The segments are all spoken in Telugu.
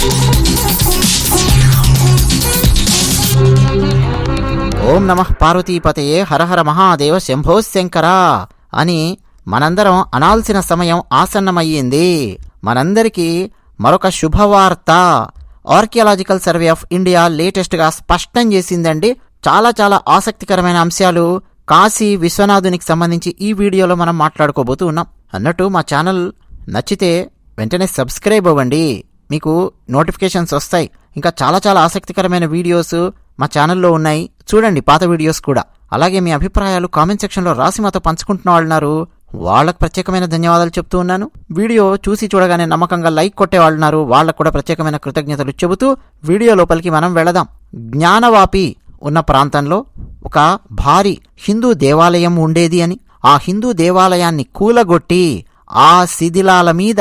ఓం నమః పార్వతీపతయే హరహర మహాదేవ శంభో శంకర అని మనందరం అనాల్సిన సమయం ఆసన్నమయ్యింది. మనందరికీ మరొక శుభవార్త. ఆర్కియాలజికల్ సర్వే ఆఫ్ ఇండియా లేటెస్ట్గా స్పష్టం చేసిందండి. చాలా చాలా ఆసక్తికరమైన అంశాలు. కాశీ విశ్వనాథునికి సంబంధించి ఈ వీడియోలో మనం మాట్లాడుకోబోతూ ఉన్నాం. అన్నట్టు మా ఛానల్ నచ్చితే వెంటనే సబ్స్క్రైబ్ అవ్వండి. మీకు నోటిఫికేషన్స్ వస్తాయి. ఇంకా చాలా చాలా ఆసక్తికరమైన వీడియోస్ మా ఛానల్లో ఉన్నాయి. చూడండి పాత వీడియోస్ కూడా. అలాగే మీ అభిప్రాయాలు కామెంట్ సెక్షన్లో రాసి మాతో పంచుకుంటున్న వాళ్ళు ఉన్నారు వాళ్ళకు ప్రత్యేకమైన ధన్యవాదాలు చెప్తూ ఉన్నాను. వీడియో చూసి చూడగానే నమ్మకంగా లైక్ కొట్టే వాళ్ళున్నారు. వాళ్ళకు కూడా ప్రత్యేకమైన కృతజ్ఞతలు చెబుతూ వీడియో లోపలికి మనం వెళదాం. జ్ఞానవాపి ఉన్న ప్రాంతంలో ఒక భారీ హిందూ దేవాలయం ఉండేది అని. ఆ హిందూ దేవాలయాన్ని కూలగొట్టి ఆ శిథిలాల మీద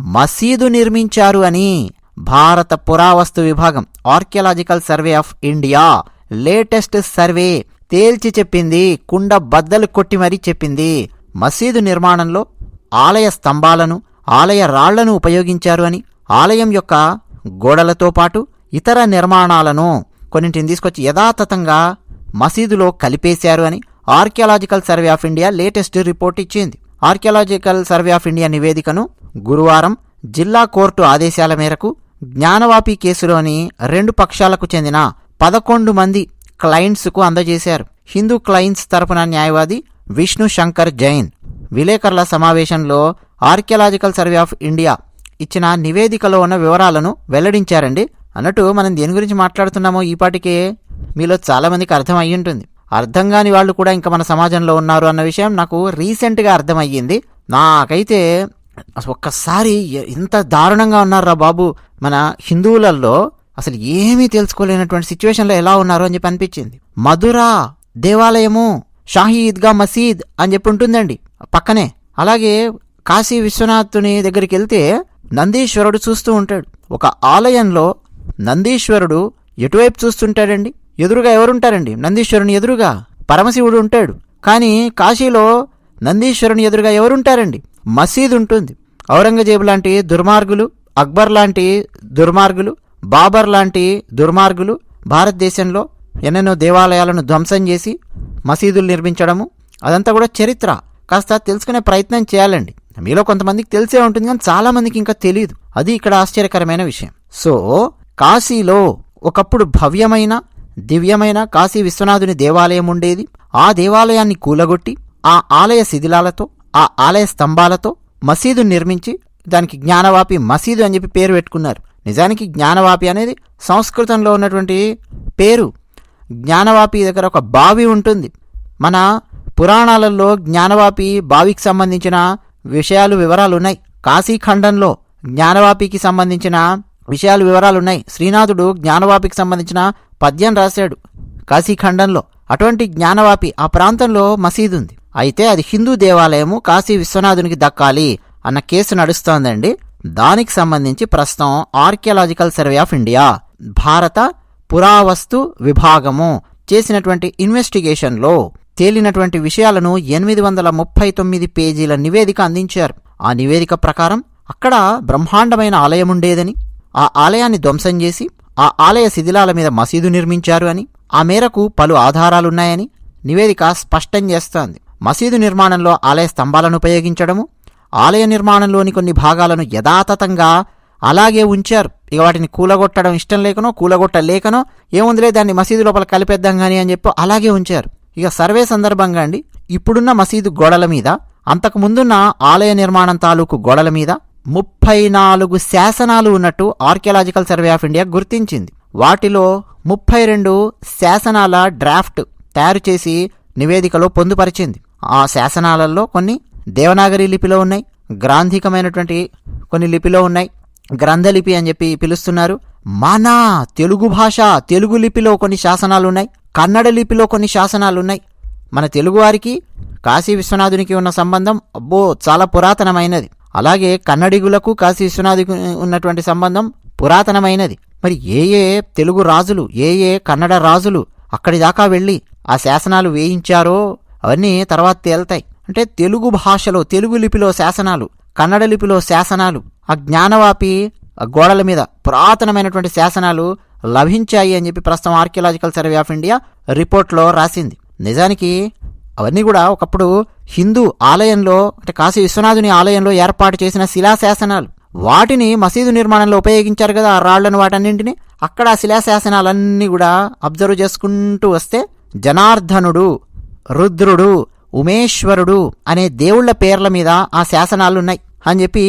మసీదు నిర్మించారు అని భారత పురావస్తు విభాగం archaeological survey of India latest survey తేల్చి చెప్పింది కుండ బద్దలు కొట్టి మరీ చెప్పింది. మసీదు నిర్మాణంలో ఆలయ స్తంభాలను ఆలయ రాళ్ళను ఉపయోగించారు అని ఆలయం యొక్క గోడలతో పాటు ఇతర నిర్మాణాలను కొన్నింటిని తీసుకొచ్చి యథాతథంగా మసీదులో కలిపేశారు అని archaeological survey of India latest report ఇచ్చింది. ఆర్కియాలజికల్ సర్వే ఆఫ్ ఇండియా నివేదికను గురువారం జిల్లా కోర్టు ఆదేశాల మేరకు జ్ఞానవాపి కేసులోని రెండు పక్షాలకు చెందిన పదకొండు మంది క్లయింట్స్కు అందజేశారు. హిందూ క్లయింట్స్ తరపున న్యాయవాది విష్ణు శంకర్ జైన్. విలేకరుల సమావేశంలో ఆర్కియాలజికల్ సర్వే ఆఫ్ ఇండియా ఇచ్చిన నివేదికలో ఉన్న వివరాలను వెల్లడించారండి. అన్నట్టు మనం దేని గురించి మాట్లాడుతున్నామో ఈపాటికే మీలో చాలామందికి అర్థం అయ్యి ఉంటుంది అర్థం కాని వాళ్ళు కూడా ఇంకా మన సమాజంలో ఉన్నారు అన్న విషయం నాకు రీసెంట్గా అర్థమయ్యింది. నాకైతే అసలు ఒక్కసారి ఇంత దారుణంగా ఉన్నారా బాబు మన హిందువులలో అసలు ఏమీ తెలుసుకోలేనటువంటి సిచ్యువేషన్లో ఎలా ఉన్నారు అని చెప్పి అనిపించింది. మధుర దేవాలయము షాహీ ఈద్గా మసీద్ అని చెప్పి ఉంటుందండి పక్కనే. అలాగే కాశీ విశ్వనాథుని దగ్గరికి వెళ్తే నందీశ్వరుడు చూస్తూ ఉంటాడు. ఒక ఆలయంలో నందీశ్వరుడు ఎటువైపు చూస్తుంటాడండి? ఎదురుగా ఎవరుంటారండి? నందీశ్వరుని ఎదురుగా పరమశివుడు ఉంటాడు. కానీ కాశీలో నందీశ్వరుని ఎదురుగా ఎవరుంటారండి? మసీదు ఉంటుంది ఔరంగజేబు లాంటి దుర్మార్గులు అక్బర్ లాంటి దుర్మార్గులు బాబర్ లాంటి దుర్మార్గులు భారతదేశంలో ఎన్నెన్నో దేవాలయాలను ధ్వంసం చేసి మసీదులు నిర్మించడము అదంతా కూడా చరిత్ర. కాస్త తెలుసుకునే ప్రయత్నం చేయాలండి. మీలో కొంతమందికి తెలిసే ఉంటుంది కానీ చాలామందికి ఇంకా తెలియదు అది ఇక్కడ ఆశ్చర్యకరమైన విషయం. సో కాశీలో ఒకప్పుడు భవ్యమైన దివ్యమైన కాశీ విశ్వనాథుని దేవాలయం ఉండేది. ఆ దేవాలయాన్ని కూలగొట్టి ఆ ఆలయ శిథిలాలతో ఆ ఆలయ స్తంభాలతో మసీదు నిర్మించి దానికి జ్ఞానవాపి మసీదు అని చెప్పి పేరు పెట్టుకున్నారు. నిజానికి జ్ఞానవాపి అనేది సంస్కృతంలో ఉన్నటువంటి పేరు. జ్ఞానవాపి దగ్గర ఒక బావి ఉంటుంది. మన పురాణాలలో జ్ఞానవాపి బావికి సంబంధించిన విషయాలు వివరాలు ఉన్నాయి. కాశీఖండంలో జ్ఞానవాపికి సంబంధించిన విషయాలు వివరాలు ఉన్నాయి శ్రీనాథుడు జ్ఞానవాపికి సంబంధించిన పద్యం రాశాడు. కాశీఖండంలో. అటువంటి జ్ఞానవాపి ఆ ప్రాంతంలో మసీదు ఉంది అయితే అది హిందూ దేవాలయము. కాశీ విశ్వనాథునికి దక్కాలి అన్న కేసు నడుస్తోందండి. దానికి సంబంధించి ప్రస్తుతం ఆర్కియలాజికల్ సర్వే ఆఫ్ ఇండియా భారత పురావస్తు విభాగము చేసినటువంటి ఇన్వెస్టిగేషన్లో తేలినటువంటి విషయాలను ఎనిమిది వందల ముప్పై తొమ్మిది పేజీల నివేదిక అందించారు. ఆ నివేదిక ప్రకారం అక్కడ బ్రహ్మాండమైన ఆలయం ఉండేదని ఆ ఆలయాన్ని ధ్వంసం చేసి ఆ ఆలయ శిథిలాల మీద మసీదు నిర్మించారు అని ఆ మేరకు పలు ఆధారాలున్నాయని నివేదిక స్పష్టం చేస్తోంది. మసీదు నిర్మాణంలో ఆలయ స్తంభాలను ఉపయోగించడము ఆలయ నిర్మాణంలోని కొన్ని భాగాలను యథాతథంగా అలాగే ఉంచారు. ఇక వాటిని కూలగొట్టడం ఇష్టం లేకనో కూలగొట్టలేకనో ఏముందిలే దాన్ని మసీదు లోపల కలిపేద్దాం కానీ అని చెప్పి అలాగే ఉంచారు. ఇక సర్వే సందర్భంగా అండి ఇప్పుడున్న మసీదు గోడల మీద అంతకు ముందున్న ఆలయ నిర్మాణం తాలూకు గోడల మీద ముప్పై నాలుగు శాసనాలు ఉన్నట్టు ఆర్కియలాజికల్ సర్వే ఆఫ్ ఇండియా గుర్తించింది. వాటిలో ముప్పై రెండు శాసనాల డ్రాఫ్ట్ తయారు చేసి నివేదికలో పొందుపరిచింది. ఆ శాసనాలలో కొన్ని దేవనాగరి లిపిలో ఉన్నాయి గ్రాంధికమైనటువంటి కొన్ని లిపిలో ఉన్నాయి. గ్రంథలిపి అని చెప్పి పిలుస్తున్నారు. మన తెలుగు భాష తెలుగు లిపిలో కొన్ని శాసనాలు ఉన్నాయి కన్నడ లిపిలో కొన్ని శాసనాలు ఉన్నాయి. మన తెలుగువారికి కాశీ విశ్వనాథునికి ఉన్న సంబంధం అబ్బో చాలా పురాతనమైనది. అలాగే కన్నడిగులకు కాశీ విశ్వనాథునికి ఉన్నటువంటి సంబంధం పురాతనమైనది. మరి ఏ ఏ తెలుగు రాజులు ఏ ఏ కన్నడ రాజులు అక్కడి దాకా వెళ్ళి ఆ శాసనాలు వేయించారో అవన్నీ తర్వాత తేల్తాయి. అంటే తెలుగు భాషలో తెలుగు లిపిలో శాసనాలు కన్నడ లిపిలో శాసనాలు ఆ జ్ఞానవాపి గోడల మీద పురాతనమైనటువంటి శాసనాలు లభించాయి అని చెప్పి ప్రస్తుతం ఆర్కియలాజికల్ సర్వే ఆఫ్ ఇండియా రిపోర్ట్లో రాసింది. నిజానికి అవన్నీ కూడా ఒకప్పుడు హిందూ ఆలయంలో అంటే కాశీ విశ్వనాథుని ఆలయంలో ఏర్పాటు చేసిన శిలాశాసనాలు. వాటిని మసీదు నిర్మాణంలో ఉపయోగించారు కదా ఆ రాళ్ళను వాటన్నింటినీ. అక్కడ ఆ శిలాశాసనాలన్నీ కూడా అబ్జర్వ్ చేసుకుంటూ వస్తే జనార్దనుడు రుద్రుడు ఉమేశ్వరుడు అనే దేవుళ్ళ పేర్ల మీద ఆ శాసనాలున్నాయి అని చెప్పి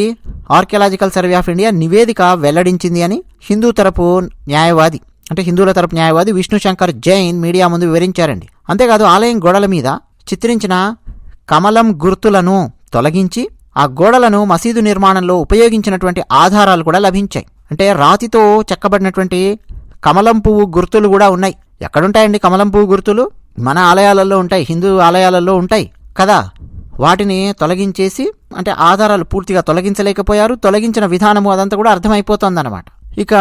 ఆర్కియలాజికల్ సర్వే ఆఫ్ ఇండియా నివేదిక వెల్లడించింది అని హిందూ తరపు న్యాయవాది అంటే హిందువుల తరపు న్యాయవాది విష్ణు శంకర్ జైన్ మీడియా ముందు వివరించారండి. అంతేకాదు ఆలయం గోడల మీద చిత్రించిన కమలం గుర్తులను తొలగించి ఆ గోడలను మసీదు నిర్మాణంలో ఉపయోగించినటువంటి ఆధారాలు కూడా లభించాయి. అంటే రాతితో చెక్కబడినటువంటి కమలం పువ్వు గుర్తులు కూడా ఉన్నాయి. ఎక్కడుంటాయండి కమలం పువ్వు గుర్తులు? మన ఆలయాలలో ఉంటాయి హిందూ ఆలయాలలో ఉంటాయి కదా. వాటిని తొలగించేసి అంటే ఆధారాలు పూర్తిగా తొలగించలేకపోయారు. తొలగించిన విధానము అదంతా కూడా అర్థమైపోతుందన్నమాట. ఇక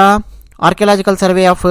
ఆర్కియలాజికల్ సర్వే ఆఫ్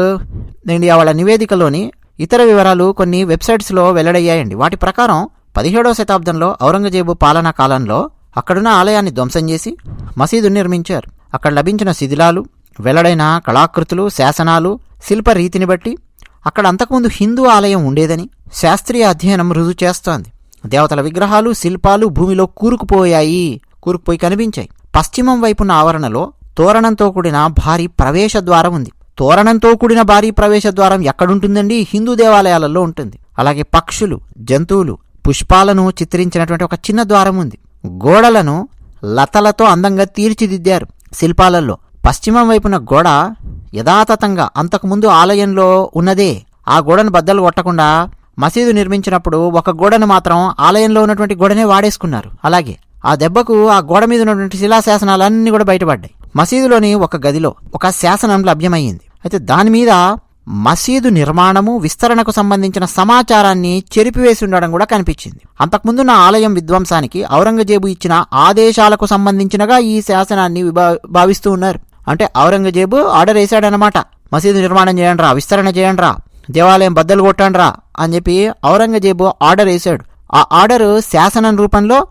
ఇండియా వాళ్ళ నివేదికలోని ఇతర వివరాలు కొన్ని వెబ్సైట్స్లో వెల్లడయ్యాయండి. వాటి ప్రకారం పదిహేడవ శతాబ్దంలో ఔరంగజేబు పాలనా కాలంలో అక్కడున్న ఆలయాన్ని ధ్వంసం చేసి మసీదు నిర్మించారు. అక్కడ లభించిన శిథిలాలు వెల్లడైన కళాకృతులు శాసనాలు శిల్ప రీతిని బట్టి అక్కడ అంతకుముందు హిందూ ఆలయం ఉండేదని శాస్త్రీయ అధ్యయనం రుజువు చేస్తోంది. దేవతల విగ్రహాలు శిల్పాలు భూమిలో కూరుకుపోయాయి కూరుకుపోయి కనిపించాయి. పశ్చిమం వైపున్న ఆవరణలో తోరణంతో కూడిన భారీ ప్రవేశ ద్వారం ఉంది. తోరణంతో కూడిన భారీ ప్రవేశ ద్వారం ఎక్కడుంటుందండి? హిందూ దేవాలయాలలో ఉంటుంది. అలాగే పక్షులు జంతువులు పుష్పాలను చిత్రించినటువంటి ఒక చిన్న ద్వారం ఉంది. గోడలను లతలతో అందంగా తీర్చిదిద్దారు శిల్పాలలో. పశ్చిమం వైపున గోడ యథాతథంగా అంతకుముందు ఆలయంలో ఉన్నదే. ఆ గోడను బద్దలు కొట్టకుండా మసీదు నిర్మించినప్పుడు ఒక గోడను మాత్రం ఆలయంలో ఉన్నటువంటి గోడనే వాడేసుకున్నారు. అలాగే ఆ దెబ్బకు ఆ గోడ మీద ఉన్నటువంటి శిలాశాసనాలన్నీ కూడా బయటపడ్డాయి. మసీదులోని ఒక గదిలో ఒక శాసనం లభ్యమయ్యింది. అయితే దాని మీద మసీదు నిర్మాణము విస్తరణకు సంబంధించిన సమాచారాన్ని చెరిపివేసి ఉండడం కూడా కనిపించింది. అంతకుముందున్న ఆలయం విధ్వంసానికి ఔరంగజేబు ఇచ్చిన ఆదేశాలకు సంబంధించినగా ఈ శాసనాన్ని విభా- భావిస్తూ ఉన్నారు. అంటే ఔరంగజేబు ఆర్డర్ వేశాడనమాట మసీదు నిర్మాణం చేయండిరా విస్తరణ చేయండిరా దేవాలయం బద్దలు కొట్టండిరా అని చెప్పి ఔరంగజేబు ఆర్డర్ వేశాడు. ఆ ఆర్డర్ శాసనం రూపంలో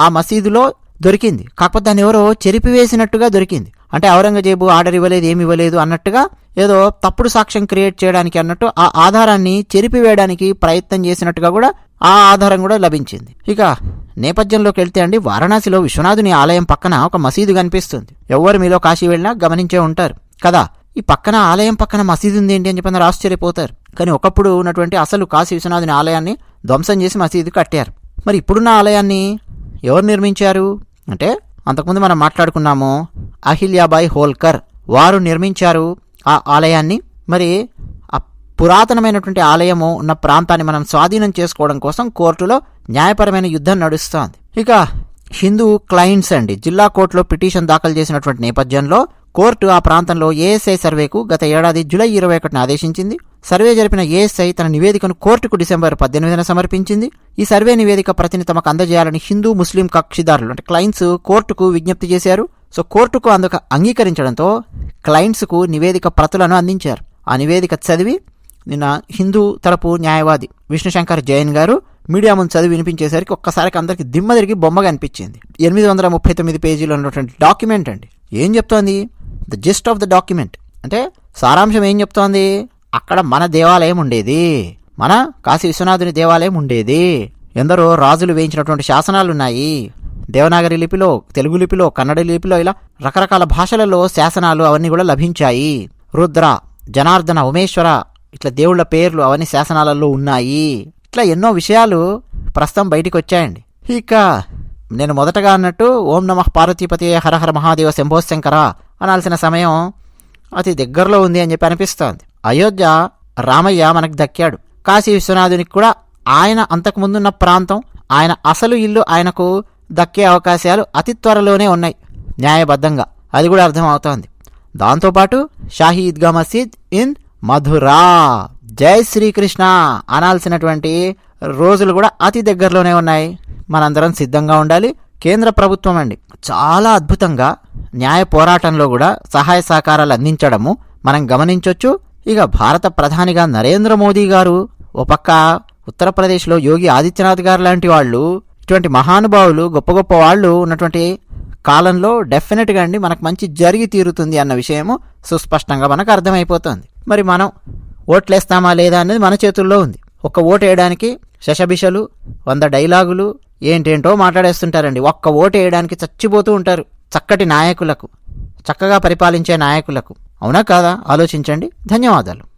ఆ మసీదులో దొరికింది. కాకపోతే దాన్ని ఎవరో చెరిపివేసినట్టుగా దొరికింది. అంటే ఔరంగజేబు ఆర్డర్ ఇవ్వలేదు ఏమి ఇవ్వలేదు అన్నట్టుగా ఏదో తప్పుడు సాక్ష్యం క్రియేట్ చేయడానికి అన్నట్టు ఆ ఆధారాన్ని చెరిపివేయడానికి ప్రయత్నం చేసినట్టుగా కూడా ఆ ఆధారం కూడా లభించింది. ఇక నేపథ్యంలోకి వెళ్తే అండి వారణాసిలో విశ్వనాథుని ఆలయం పక్కన ఒక మసీదు కనిపిస్తుంది. ఎవ్వరు మీలో కాశీ వెళ్ళినా గమనించే ఉంటారు. కదా? ఈ పక్కన ఆలయం పక్కన మసీదు ఉంది ఏంటి అని చెప్పి ఆశ్చర్యపోతారు. కానీ ఒకప్పుడు ఉన్నటువంటి అసలు కాశీ విశ్వనాథుని ఆలయాన్ని ధ్వంసం చేసి మసీదు కట్టారు. మరి ఇప్పుడున్న ఆలయాన్ని ఎవరు నిర్మించారు? అంటే అంతకుముందు మనం మాట్లాడుకున్నాము అహిల్యాబాయి హోల్కర్. వారు నిర్మించారు ఆ ఆలయాన్ని. మరి ఆ పురాతనమైనటువంటి ఆలయము ఉన్న ప్రాంతాన్ని మనం స్వాధీనం చేసుకోవడం కోసం కోర్టులో న్యాయపరమైన యుద్ధం నడుస్తోంది. ఇక హిందూ క్లయింట్స్ అండి. జిల్లా కోర్టులో పిటిషన్ దాఖలు చేసినటువంటి నేపథ్యంలో కోర్టు ఆ ప్రాంతంలో ఏఎస్ఐ సర్వేకు గత ఏడాది జూలై ఇరవై ఒకటిన ఆదేశించింది. సర్వే జరిపిన ఏఎస్ఐ తన నివేదికను కోర్టుకు డిసెంబర్ పద్దెనిమిదిన సమర్పించింది. ఈ సర్వే నివేదిక ప్రతిని తమకు అందజేయాలని హిందూ ముస్లిం కక్షిదారులు అంటే క్లయింట్స్ కోర్టుకు విజ్ఞప్తి చేశారు. సో కోర్టుకు అందుకు అంగీకరించడంతో క్లయింట్స్కు నివేదిక ప్రతులను అందించారు. ఆ నివేదిక చదివి నిన్న హిందూ తరపు న్యాయవాది విష్ణుశంకర్ జైన్ గారు మీడియా ముందు చదివి వినిపించేసరికి ఒక్కసారికి అందరికి దిమ్మ తిరిగి బొమ్మ కనిపించింది ఎనిమిది వందల ముప్పై తొమ్మిది పేజీలో ఉన్నటువంటి డాక్యుమెంట్ అండి. ఏం చెప్తోంది? The gist of the document. అంటే సారాంశం ఏం చెప్తోంది? అక్కడ మన దేవాలయం ఉండేది. మన కాశీ విశ్వనాథుని దేవాలయం ఉండేది. ఎందరో రాజులు వేయించినటువంటి శాసనాలు ఉన్నాయి దేవనాగరి లిపిలో తెలుగు లిపిలో కన్నడ లిపిలో ఇలా రకరకాల భాషలలో శాసనాలు అవన్నీ కూడా లభించాయి. రుద్ర జనార్దన ఉమేశ్వర ఇట్లా దేవుళ్ళ పేర్లు అవన్నీ శాసనాలలో ఉన్నాయి. ఇట్లా ఎన్నో విషయాలు ప్రస్తుతం బయటికి వచ్చాయండి ఇక నేను మొదటగా అన్నట్టు ఓం నమ పార్వతీపతి హరహర మహాదేవ శంభోశంకర అనాల్సిన సమయం అతి దగ్గరలో ఉంది అని చెప్పి అనిపిస్తోంది. అయోధ్య రామయ్య మనకు దక్కాడు. కాశీ విశ్వనాథునికి కూడా ఆయన అంతకుముందున్న ప్రాంతం ఆయన అసలు ఇల్లు ఆయనకు దక్కే అవకాశాలు అతి త్వరలోనే ఉన్నాయి. న్యాయబద్ధంగా అది కూడా అర్థం అవుతోంది దాంతోపాటు షాహీ ఈద్గా మసీద్ ఇన్ మధురా. జై శ్రీకృష్ణ అనాల్సినటువంటి రోజులు కూడా అతి దగ్గరలోనే ఉన్నాయి. మనందరం సిద్ధంగా ఉండాలి. కేంద్ర ప్రభుత్వం అండి చాలా అద్భుతంగా న్యాయ పోరాటంలో కూడా సహాయ సహకారాలు అందించడము మనం గమనించవచ్చు ఇక భారత ప్రధానిగా నరేంద్ర మోదీ గారు ఓ పక్క ఉత్తరప్రదేశ్లో యోగి ఆదిత్యనాథ్ గారు లాంటి వాళ్ళు ఇటువంటి మహానుభావులు గొప్ప గొప్ప వాళ్ళు ఉన్నటువంటి కాలంలో డెఫినెట్గా అండి మనకు మంచి జరిగి తీరుతుంది అన్న విషయము సుస్పష్టంగా మనకు అర్థమైపోతుంది. మరి మనం ఓట్లేస్తామా లేదా అనేది మన చేతుల్లో ఉంది. ఒక్క ఓటు వేయడానికి శశభిషలు వంద డైలాగులు ఏంటేంటో మాట్లాడేస్తుంటారండి. ఒక్క ఓటు వేయడానికి చచ్చిపోతూ ఉంటారు చక్కటి నాయకులకు చక్కగా పరిపాలించే నాయకులకు. అవునా కాదా? ఆలోచించండి. ధన్యవాదాలు.